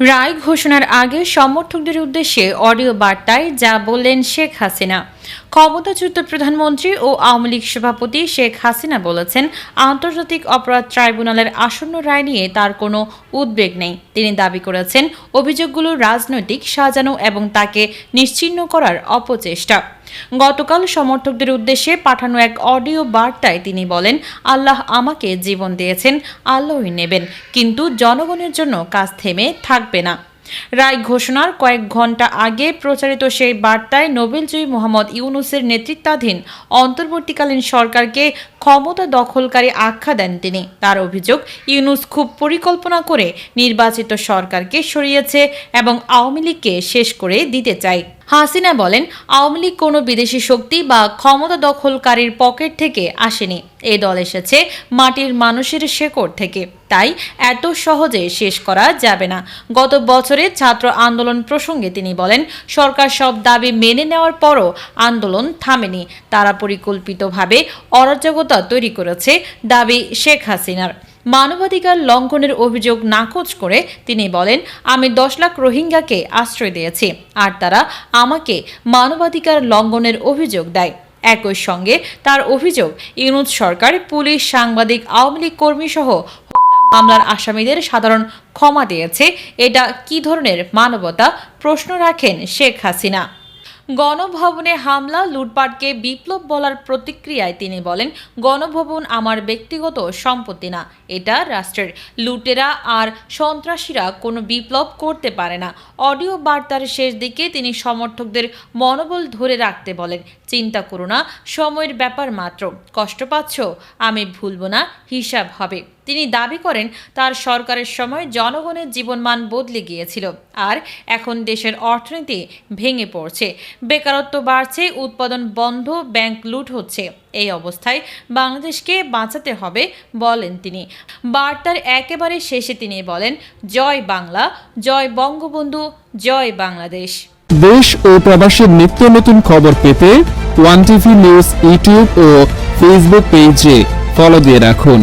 রায় ঘোষণার আগে সমর্থকদের উদ্দেশ্যে অডিও বার্তায় যা বললেন শেখ হাসিনা। ক্ষমতাচ্যুত প্রধানমন্ত্রী ও আওয়ামী লীগ সভাপতি শেখ হাসিনা বলেছেন, আন্তর্জাতিক অপরাধ ট্রাইব্যুনালের আসন্ন রায় নিয়ে তার কোনো উদ্বেগ নেই। তিনি দাবি করেছেন, অভিযোগগুলো রাজনৈতিক সাজানো এবং তাকে নিশ্চিহ্ন করার অপচেষ্টা। গতকাল সমর্থকদের উদ্দেশ্যে পাঠানো এক অডিও বার্তায় তিনি বলেন, আল্লাহ আমাকে জীবন দিয়েছেন, আল্লাহই নেবেন, কিন্তু জনগণের জন্য কাজ থেমে থাকবে না। রায় ঘোষণার কয়েক ঘণ্টা আগে প্রচারিত সেই বার্তায় নোবেলজয়ী মোহাম্মদ ইউনুসের নেতৃত্বাধীন অন্তর্বর্তীকালীন সরকারকে ক্ষমতা দখলকারী আখ্যা দেন তিনি। তার অভিযোগ, ইউনুস খুব পরিকল্পনা করে নির্বাচিত সরকারকে সরিয়েছে এবং আওয়ামী লীগকে শেষ করে দিতে চায়। হাসিনা বলেন, আওয়ামী লীগ কোনো বিদেশি শক্তি বা ক্ষমতা দখলকারীর পকেট থেকে আসেনি। এ দল এসেছে মাটির মানুষের শেকড় থেকে। তাই এত সহজে শেষ করা যাবে না। গত বছরে ছাত্র আন্দোলন প্রসঙ্গে তিনি বলেন, সরকার সব দাবি মেনে নেওয়ার পরও আন্দোলন থামেনি। তারা পরিকল্পিতভাবে অরাজকতা তৈরি করেছে, দাবি শেখ হাসিনার। মানবাধিকার লঙ্ঘনের অভিযোগ নাকচ করে তিনি বলেন, আমি দশ লাখ রোহিঙ্গাকে আশ্রয় দিয়েছি, আর তারা আমাকে মানবাধিকার লঙ্ঘনের অভিযোগ দেয়। একই সঙ্গে তার অভিযোগ, ইউনুস সরকার, পুলিশ, সাংবাদিক, আওয়ামী লীগ কর্মী সহ মামলার আসামিদের সাধারণ ক্ষমা দিয়েছে। এটা কি ধরনের মানবতা? প্রশ্ন রাখেন শেখ হাসিনা। গণভবনে হামলা, লুটপাটকে বিপ্লব বলার প্রতিক্রিয়ায় তিনি বলেন, গণভবন আমার ব্যক্তিগত সম্পত্তি না, এটা রাষ্ট্রের। লুটেরা আর সন্ত্রাসীরা কোনো বিপ্লব করতে পারে না। অডিও বার্তার শেষ দিকে তিনি সমর্থকদের মনোবল ধরে রাখতে বলেন, চিন্তা করো না, সময়ের ব্যাপার মাত্র। কষ্ট পাচ্ছ, আমি ভুলব না, হিসাব হবে। তিনি দাবি করেন, তার সরকারের সময় জনগণের জীবনমান বদলে গিয়েছিল আর এখন দেশের অর্থনীতি ভেঙে পড়ছে। বেকারত্ব বাড়ছে, উৎপাদন বন্ধ, ব্যাংক লুট হচ্ছে। এই অবস্থায় বাংলাদেশকে বাঁচাতে হবে বলেন তিনি। বার্তার একেবারে শেষে তিনি বলেন, জয় বাংলা, জয় বঙ্গবন্ধু, জয় বাংলাদেশ। দেশ ও প্রবাসের নিত্য নতুন খবর পেতে ওয়ান টিভি নিউজ, ইউটিউব ও ফেসবুক পেজে ফলো দিয়ে রাখুন।